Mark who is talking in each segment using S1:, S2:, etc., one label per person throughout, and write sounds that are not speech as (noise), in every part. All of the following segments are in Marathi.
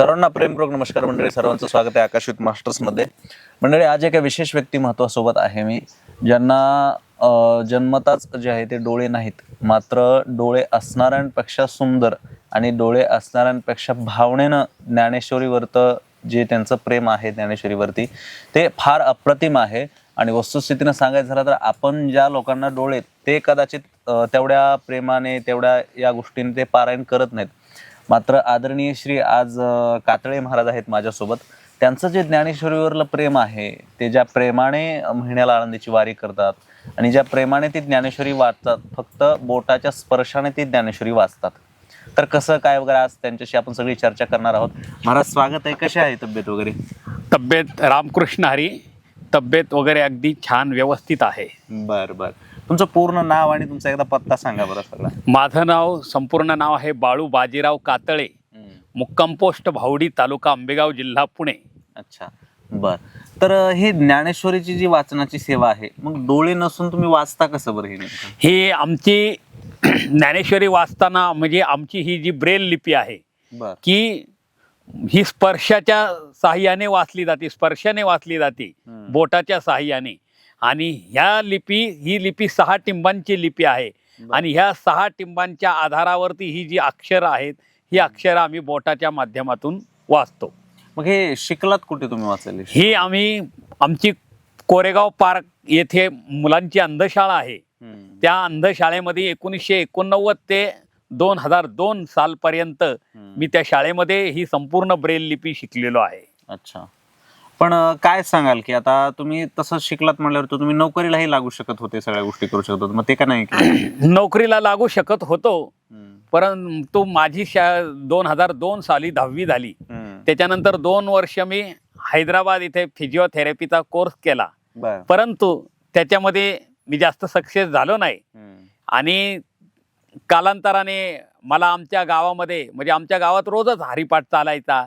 S1: सर्वांना प्रेमपूर्वक नमस्कार मंडळी. सर्वांचं स्वागत आहे आकाशवित मास्टर्समध्ये मंडळी आज एका विशेष व्यक्तिमत्वासोबत आहे मी ज्यांना जन्मताच जे आहे ते डोळे नाहीत. मात्र डोळे असणाऱ्यांपेक्षा सुंदर आणि डोळे असणाऱ्यांपेक्षा भावनेनं ज्ञानेश्वरीवरतं जे त्यांचं प्रेम आहे ज्ञानेश्वरीवरती ते फार अप्रतिम आहे. आणि वस्तुस्थितीनं सांगायचं झालं तर आपण ज्या लोकांना डोळे ते कदाचित तेवढ्या प्रेमाने तेवढ्या या गोष्टीने ते पारायण करत नाहीत. मात्र आदरणीय श्री आज कातळे महाराज आहेत माझ्यासोबत. त्यांचं जे ज्ञानेश्वरीवरलं प्रेम आहे ते ज्या प्रेमाने महिन्याला आनंदीची वारी करतात आणि ज्या प्रेमाने ती ज्ञानेश्वरी वाचतात फक्त बोटाच्या स्पर्शाने ती ज्ञानेश्वरी वाचतात. तर कसं काय वगैरे आज त्यांच्याशी आपण सगळी चर्चा करणार आहोत? महाराज स्वागत आहे. कशी आहे तब्येत वगैरे?
S2: तब्येत रामकृष्ण हरी. तब्येत वगैरे अगदी छान व्यवस्थित आहे.
S1: बर बर. तुमचं पूर्ण नाव आणि तुमचा एकदा पत्ता सांगा बरं सगळा.
S2: माझं नाव संपूर्ण नाव आहे बाळू बाजीराव कातळे. मुक्काम पोस्ट भावडी तालुका आंबेगाव जिल्हा पुणे.
S1: अच्छा बर. तर ही ज्ञानेश्वरीची जी वाचनाची सेवा आहे मग डोळे नसून तुम्ही वाचता कसं बरं हे नेमकं?
S2: ही आमची (clears throat) ज्ञानेश्वरी वाचताना म्हणजे आमची ही जी ब्रेल लिपी आहे
S1: बर.
S2: की ही स्पर्शाच्या साह्याने वाचली जाते स्पर्शाने वाचली जाते
S1: हम्म.
S2: बोटाच्या साह्याने आणि ह्या लिपी ही लिपी सहा टिंबांची लिपी आहे. आणि ह्या सहा टिंबांच्या आधारावरती ही जी अक्षरं आहेत ही अक्षरं आम्ही बोटाच्या माध्यमातून वाचतो
S1: मग हे शिकलात कुठे तुम्ही वाचायला
S2: ही आम्ही आमची कोरेगाव पार्क येथे मुलांची अंधशाळा आहे. त्या अंधशाळेमध्ये एकोणीसशे एकोणनव्वद ते दोन हजार दोन सालपर्यंत. मी त्या शाळेमध्ये ही संपूर्ण ब्रेल लिपी शिकलेलो आहे
S1: अच्छा पण काय सांगाल की आता तुम्ही तसं शिकलात म्हणल्यावर तर तुम्ही नोकरीलाही लागू शकत होते सगळ्या गोष्टी करू शकत होते मग ते का नाही केलं? (clears throat)
S2: नोकरीला लागू शकत होतो
S1: हम्म.
S2: परंतु माझी शा दोन हजार दोन साली दहावी झाली
S1: हम्म.
S2: त्याच्यानंतर दोन वर्ष मी हैदराबाद इथे फिजिओथेरपीचा कोर्स केला
S1: बर
S2: परंतु त्याच्यामध्ये मी जास्त सक्सेस झालो नाही
S1: हम्म.
S2: आणि कालांतराने मला आमच्या गावामध्ये म्हणजे आमच्या गावात रोजच हरिपाठ चालायचा.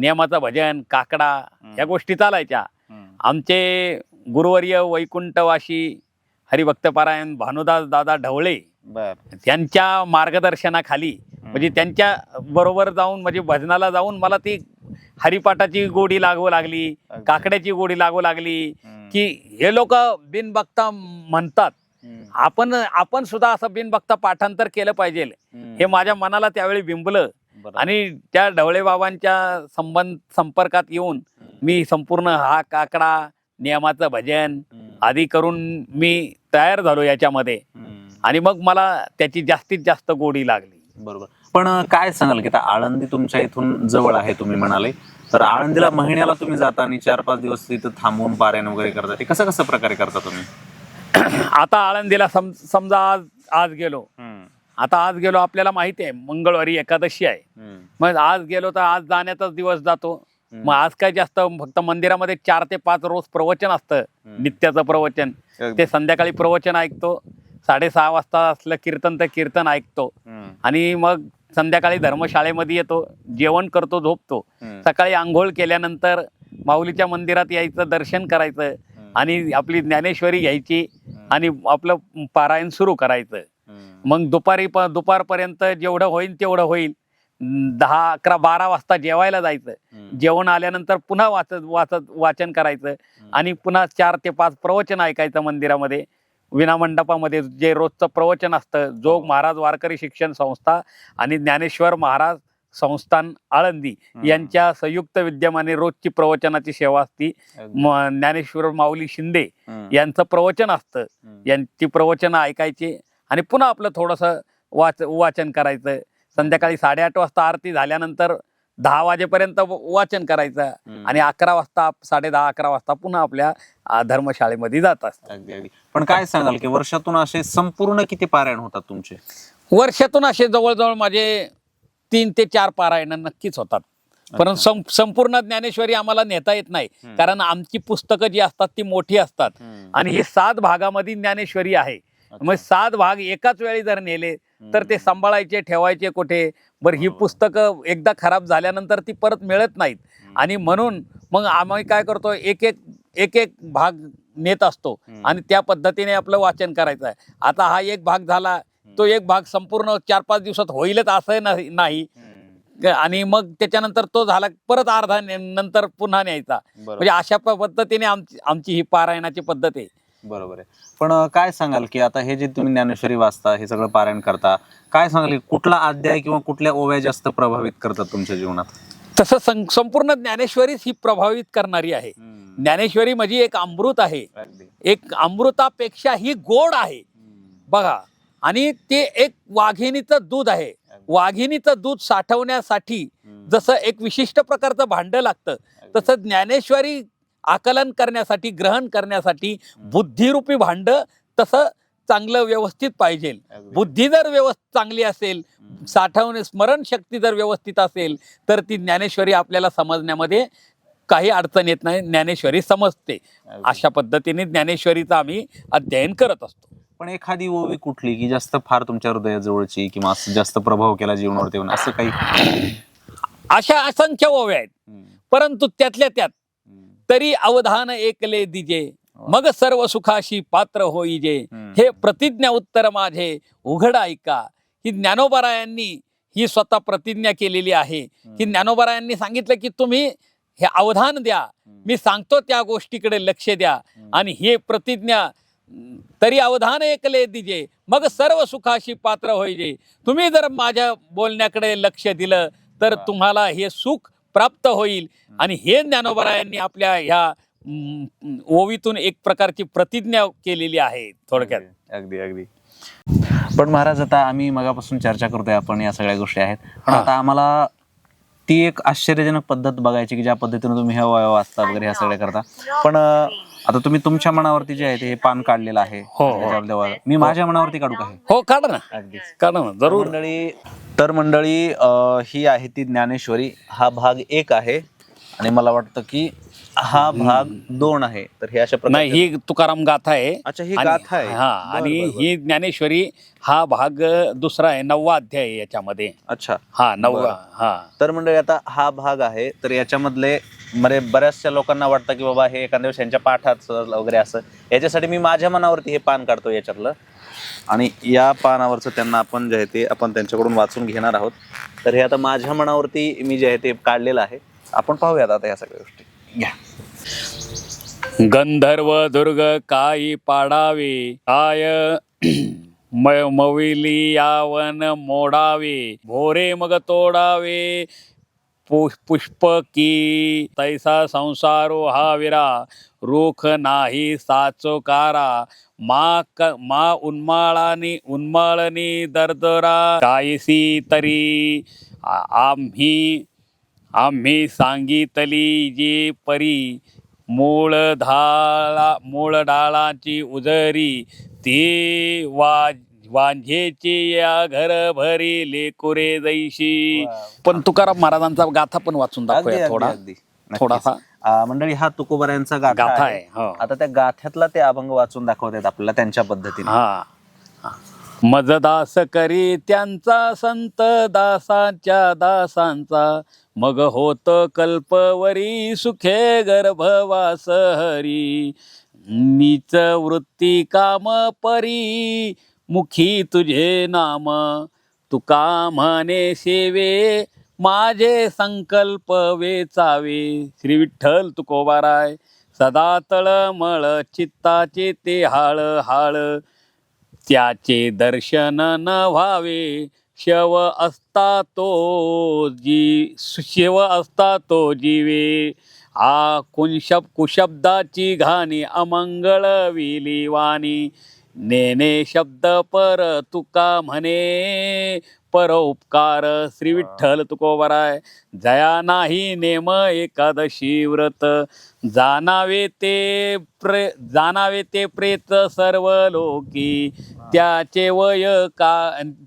S2: नियमाचं भजन काकडा ह्या गोष्टी चालायच्या. आमचे गुरुवर्य वैकुंठवासी हरिभक्तपारायण भानुदास दादा ढवळे त्यांच्या मार्गदर्शनाखाली म्हणजे त्यांच्या बरोबर जाऊन म्हणजे भजनाला जाऊन मला ती हरिपाठाची गोडी लागू लागली. काकड्याची गोडी लागू लागली. की हे लोक बिनबघता म्हणतात. आपण आपण सुद्धा असं बिनबघता पाठांतर केलं पाहिजे. हे माझ्या मनाला त्यावेळी बिंबलं. आणि त्या ढवळे बाबांच्या संबंध संपर्कात येऊन मी संपूर्ण हा काकडा नियमाचं भजन. आदी करून मी तयार झालो याच्यामध्ये. आणि मग मला त्याची जास्तीत जास्त गोडी लागली.
S1: बरोबर. पण काय सांगाल की आता आळंदी तुमच्या इथून जवळ आहे तुम्ही म्हणाले. तर आळंदीला महिन्याला तुम्ही जाता आणि चार पाच दिवस तिथं थांबून पारायण वगैरे करता. ते कसं कसं प्रकारे करता तुम्ही?
S2: आता आळंदीला सम समजा आज आज गेलो. आता आज गेलो आपल्याला माहिती आहे मंगळवारी एकादशी आहे. मग आज गेलो तर आज जाण्याचाच दिवस जातो मग आज काय जास्त फक्त मंदिरामध्ये चार ते पाच रोज प्रवचन असतं. नित्याचं प्रवचन. ते संध्याकाळी प्रवचन ऐकतो साडेसहा वाजता असलं कीर्तन तर कीर्तन ऐकतो. आणि मग संध्याकाळी धर्मशाळेमध्ये येतो जेवण करतो झोपतो. सकाळी आंघोळ केल्यानंतर माऊलीच्या मंदिरात यायचं दर्शन करायचं. आणि आपली ज्ञानेश्वरी घ्यायची. आणि आपलं पारायण सुरू करायचं. मग दुपारी प दुपारपर्यंत जेवढं होईल तेवढं होईल दहा अकरा बारा वाजता जेवायला जायचं. जेवण आल्यानंतर पुन्हा वाचत वाचत वाचन करायचं. आणि पुन्हा चार ते पाच प्रवचन ऐकायचं मंदिरामध्ये. विनामंडपामध्ये जे रोजचं प्रवचन असतं जोग महाराज वारकरी शिक्षण संस्था आणि ज्ञानेश्वर महाराज संस्थान आळंदी. यांच्या संयुक्त विद्यमाने रोजची प्रवचनाची सेवा असती. ज्ञानेश्वर माऊली शिंदे. यांचं प्रवचन असतं. यांची प्रवचनं ऐकायची. आणि पुन्हा आपलं थोडंसं वाच वाचन करायचं. संध्याकाळी साडेआठ वाजता आरती झाल्यानंतर दहा वाजेपर्यंत वाचन करायचं. आणि अकरा वाजता साडे दहा अकरा वाजता पुन्हा आपल्या धर्मशाळेमध्ये जात असतात.
S1: पण काय सांगाल की वर्षातून असे संपूर्ण किती पारायण होतात तुमचे?
S2: वर्षातून असे जवळजवळ माझे तीन ते चार पारायण नक्कीच होतात. परंतु संपूर्ण ज्ञानेश्वरी आम्हाला नेता येत नाही. कारण आमची पुस्तकं जी असतात ती मोठी असतात. आणि हे सात भागामध्ये ज्ञानेश्वरी आहे. मग सात भाग एकाच वेळी जर नेले तर ते सांभाळायचे ठेवायचे कुठे? बरं ही. पुस्तकं एकदा खराब झाल्यानंतर ती परत मिळत नाहीत. आणि म्हणून मग आम्ही काय करतो एक एक एक एक भाग नेत असतो. आणि त्या पद्धतीने आपलं वाचन करायचं आहे. आता हा एक भाग झाला तो एक भाग संपूर्ण चार पाच दिवसात होईलच असं नाही आणि मग त्याच्यानंतर तो झाला परत अर्धा नंतर पुन्हा न्यायचा. म्हणजे अशा पद्धतीने आमची आमची ही पारायणाची पद्धत आहे.
S1: बरोबर आहे. पण अं, काय सांगाल की आता हे जे तुम्ही ज्ञानेश्वरी वाचता हे सगळं पारायण करता काय सांगाल की कुठला अध्याय किंवा कुठल्या ओव्या जास्त प्रभावित करतात तुमच्या जीवनात?
S2: तसं सं- संपूर्ण ज्ञानेश्वरीच ही प्रभावित करणारी आहे. ज्ञानेश्वरी म्हणजे एक अमृत आहे.
S1: अगदी.
S2: एक अमृतापेक्षा ही गोड आहे. बघा आणि ते एक वाघिणीचं दूध आहे. वाघिणीचं दूध साठवण्यासाठी जसं एक विशिष्ट प्रकारचं भांड लागतं तसं ज्ञानेश्वरी आकलन करण्यासाठी ग्रहण करण्यासाठी बुद्धिरूपी भांड तसं चांगलं व्यवस्थित पाहिजे. बुद्धी जर व्यवस्थित चांगली असेल साठवणे स्मरणशक्ती जर व्यवस्थित असेल तर ती ज्ञानेश्वरी आपल्याला समजण्यामध्ये काही अडचण येत नाही. ज्ञानेश्वरी समजते. अशा पद्धतीने ज्ञानेश्वरीचं आम्ही अध्ययन करत असतो.
S1: पण एखादी ओवी कुठली की जास्त फार तुमच्या हृदयाजवळची किंवा असं जास्त प्रभाव केला जीवनावरती? असं काही?
S2: अशा असंख्य ओव्या आहेत. परंतु त्यातल्या त्यात तरी अवधान एकले दिजे. मग सर्व सुखाशी पात्र होईजे. हे प्रतिज्ञा उत्तर माझे. उघड ऐका. ही ज्ञानोबरायांनी ही स्वतः प्रतिज्ञा केलेली आहे. की ज्ञानोबरायांनी सांगितलं की तुम्ही हे अवधान द्या. मी सांगतो त्या गोष्टीकडे लक्ष द्या. आणि हे प्रतिज्ञा तरी अवधान ऐकले दिजे. मग सर्व सुखाशी पात्र होईजे. तुम्ही जर माझ्या बोलण्याकडे लक्ष दिलं तर. तुम्हाला हे सुख प्राप्त होईल. आणि हे ज्ञानोबरायांनी आपल्या ह्या ओवीतून एक प्रकारची प्रतिज्ञा केलेली आहे थोडक्यात.
S1: अगदी अगदी पण महाराज आता आम्ही मगापासून चर्चा करतोय आपण या सगळ्या गोष्टी आहेत. पण
S2: हा.
S1: आता आम्हाला ती एक आश्चर्यजनक पद्धत बघायची की ज्या पद्धतीने तुम्ही हे वय वाचता वगैरे ह्या सगळ्या करता. पण आता तुम्ही तुमच्या मनावरती जे आहे ते हे पान काढलेलं आहे.
S2: हो, हो.
S1: मी माझ्या मनावरती काढू का हे?
S2: हो काढा ना. काढा ना. जरूर.
S1: मंडळी तर मंडळी ही आहे ती ज्ञानेश्वरी. हा भाग एक आहे. आणि मला वाटतं की हा भाग दोन आहे. तर हे अशा
S2: नाही
S1: प्रकारे
S2: ही तुकाराम गाथा आहे.
S1: अच्छा ही
S2: आणि-
S1: गाथा आहे.
S2: हा
S1: बरं,
S2: आणि
S1: बरं, बरं.
S2: ही ज्ञानेश्वरी हा भाग दुसरा आहे नववा अध्याय आहे याच्यामध्ये.
S1: अच्छा.
S2: हा नववा. हा.
S1: तर मंडळी आता हा भाग आहे तर याच्यामधले म्हणजे बऱ्याचशा लोकांना वाटतं की बाबा हे एखाद्या दिवस यांच्या पाठात वगैरे असं. याच्यासाठी मी माझ्या मनावरती हे पान काढतो याच्यातलं. आणि या पानावरचं त्यांना आपण जे आहे ते आपण त्यांच्याकडून वाचून घेणार आहोत. तर हे आता माझ्या मनावरती मी जे आहे ते काढलेलं आहे. आपण पाहूयात आता या सगळ्या गोष्टी. घ्या
S2: गंधर्व दुर्ग काही पाडावे काय (clears throat) म- मविली यावन मोडावे भोरे मग तोडावे पुष्प की तैसा संसारो हा विरा रोख नाही साचोकारा मा क मा उन्माळानी उन्माळनी दर्दरा काहीसी तरी आ- आम्ही आम्ही सांगितली जी परी मूळ धाळा मूळ डाळाची उजरी ती वा वांझेची या घर भरी लेकुरे जैशी. पण तुकाराम महाराजांचा गाथा पण वाचून दाखवूया थोडा. थोडासा.
S1: मंडळी हा तुकोबऱ्यांचा गाथा
S2: गाथा
S1: आहे.
S2: आहे हो.
S1: आता त्या गाथ्यातला ते अभंग वाचून दाखवतात आपल्याला त्यांच्या पद्धतीने.
S2: हा. मजदास करी त्यांचा संत दासांच्या दासांचा. मग होत कल्पवरी सुखे गर्भवास हरी नीच वृत्ती काम परी मुखी तुझे नाम. तुका म्हणे सेवे माझे संकल्प वेचावे. श्री विठ्ठल तुकोबाराय सदा तळमळ चित्ताचे ते हाळ हाळ. त्याचे दर्शन न व्हावे. शव असता तो जी शिव असता तो जीवे. आ कुंशब कुशब्दाची घाणी अमंगळ विली वाणी नेने शब्द पर तुका म्हणे परोपकार श्री विठ्ठल तुकोबराय जया नाही नेम एकादशी व्रत. जाणावे ते प्रे जाणावे ते प्रेत सर्व लोकी त्याचे वय का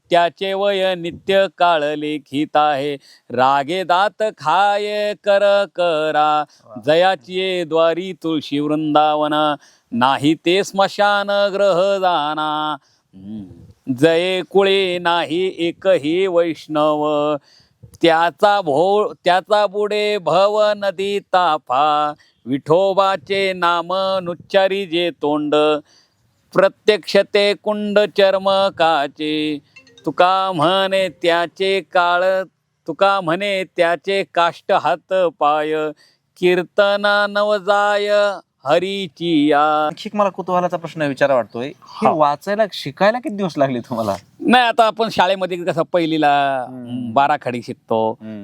S2: त्याचे वय नित्य काळ लेखित आहे. रागे दात खाय कर करा. जयाची द्वारी तुळशी वृंदावना. नाही ते स्मशान ग्रह जाना. जये कुळे नाही एकही वैष्णव. त्याचा भो त्याचा बुडे भव नदी ताफा. विठोबाचे नाम नुच्चारी जे तोंड. प्रत्यक्ष ते कुंड चर्म काचे. तुका म्हणे त्याचे काळ तुका म्हणे त्याचे काष्ट हात पाय. कीर्तना नवजाय हरीची या
S1: आणखी एक मला कुतूहलाचा प्रश्न विचारा वाटतोय हे
S2: हा.
S1: वाचायला शिकायला किती दिवस लागले तुम्हाला
S2: नाही आता आपण शाळेमध्ये कसं पहिलीला
S1: हम्म.
S2: बाराखडी शिकतो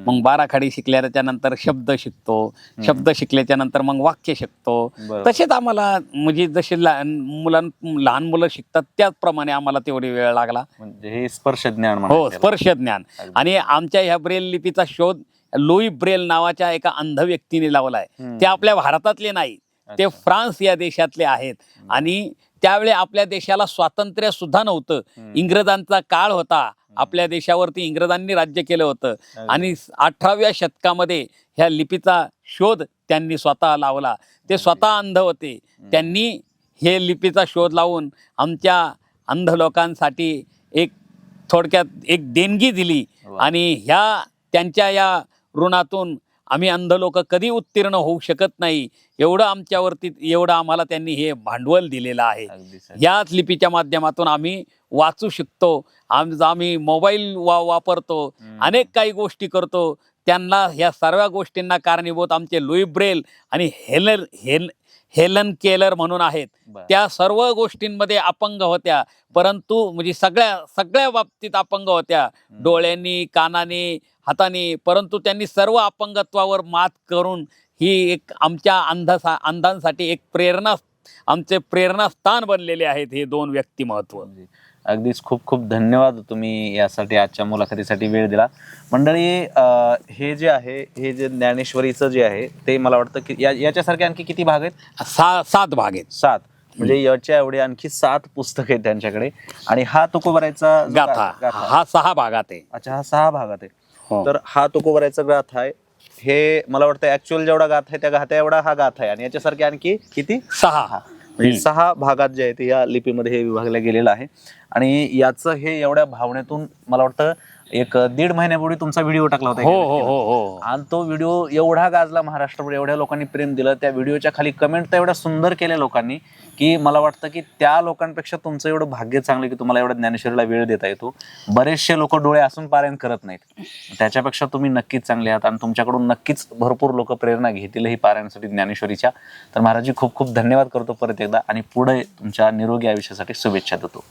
S2: मग बाराखडी शिकल्याच्या नंतर शब्द शिकतो शब्द शिकल्याच्या नंतर मग वाक्य शिकतो
S1: बरोबर.
S2: तसेच आम्हाला म्हणजे जसे लहान मुलां लहान मुलं शिकतात त्याचप्रमाणे आम्हाला तेवढे वेळ लागला
S1: म्हणजे हे स्पर्श ज्ञान
S2: हो. स्पर्श ज्ञान
S1: अगदी.
S2: आणि आमच्या ह्या ब्रेल लिपीचा शोध लुई ब्रेल नावाच्या एका अंध व्यक्तीने लावलाय
S1: हम्म.
S2: ते आपल्या भारतातले नाही ते. फ्रान्स या देशातले आहेत. आणि त्यावेळी आपल्या देशाला स्वातंत्र्य सुद्धा नव्हतं. इंग्रजांचा काळ होता. आपल्या देशावरती इंग्रजांनी राज्य केलं होतं. आणि अठराव्या शतकामध्ये ह्या लिपीचा शोध त्यांनी स्वतः लावला. ते स्वतः अंध होते. त्यांनी हे लिपीचा शोध लावून आमच्या अंध लोकांसाठी एक थोडक्यात एक देणगी दिली. आणि ह्या त्यांच्या या ऋणातून आम्ही अंध लोक कधी उत्तीर्ण होऊ शकत नाही. एवढं आमच्यावरती एवढं आम्हाला त्यांनी हे भांडवल दिलेलं आहे. याच लिपीच्या माध्यमातून आम्ही वाचू शकतो. आम आम्ही मोबाईल वा वापरतो. अनेक काही गोष्टी करतो. त्यांना ह्या सर्व गोष्टींना कारणीभूत आमचे लुई ब्रेल आणि हेलन हेल हेलन केलर म्हणून आहेत. त्या सर्व गोष्टींमध्ये अपंग होत्या. परंतु म्हणजे सगळ्या सगळ्या बाबतीत अपंग होत्या. डोळ्यांनी कानाने हाताने. परंतु त्यांनी सर्व अपंगत्वावर मात करून ही एक आमच्या अंधा अंधांसाठी एक प्रेरणा आमचे प्रेरणास्थान बनलेले आहेत हे दोन व्यक्तिमत्व.
S1: अगदी- अगदीच खूप खूप धन्यवाद तुम्ही यासाठी आजच्या मुलाखतीसाठी वेळ दिला. मंडळी हे जे आहे हे जे ज्ञानेश्वरीचं जे आहे ते मला वाटतं की या याच्यासारखे आणखी किती भाग आहेत?
S2: सा सात भाग आहेत.
S1: सात. म्हणजे याच्या एवढे आणखी सात पुस्तक आहेत त्यांच्याकडे. आणि हा तुकोबरायचा
S2: गाथा. हा सहा भागात आहे.
S1: अच्छा हा सहा भागात आहे.
S2: हो.
S1: तर हा तुकोबरायचा गाथा आहे. हे मला वाटतं ऍक्च्युअल जेवढा गाथा आहे त्या गाथा एवढा हा गाथा आहे. आणि याच्यासारखे आणखी किती?
S2: सहा.
S1: म्हणजे. सहा भागात जे आहे ते या लिपीमध्ये हे विभागलं गेलेलं आहे आणि याचं हे एवढ्या भावनेतून मला वाटतं एक दीड महिन्यापूर्वी तुमचा व्हिडिओ टाकला होता
S2: हो
S1: एका
S2: हो
S1: व्यक्तीनं.
S2: हो हो.
S1: आणि तो व्हिडिओ एवढा गाजला महाराष्ट्रभर एवढ्या लोकांनी प्रेम दिलं त्या व्हिडिओच्या खाली कमेंट तर एवढ्या सुंदर केल्या लोकांनी की मला वाटतं की त्या लोकांपेक्षा तुमचं एवढं भाग्य चांगलं की तुम्हाला एवढं ज्ञानेश्वरीला वेळ देता येतो. बरेचसे लोक डोळे असून पारायण करत नाहीत. त्याच्यापेक्षा तुम्ही नक्कीच चांगले आहात आणि तुमच्याकडून नक्कीच भरपूर लोक प्रेरणा घेतील ही पारायणासाठी ज्ञानेश्वरीच्या. तर महाराजजी खूप खूप धन्यवाद करतो परत एकदा आणि पुढे तुमच्या निरोगी आयुष्यासाठी शुभेच्छा देतो.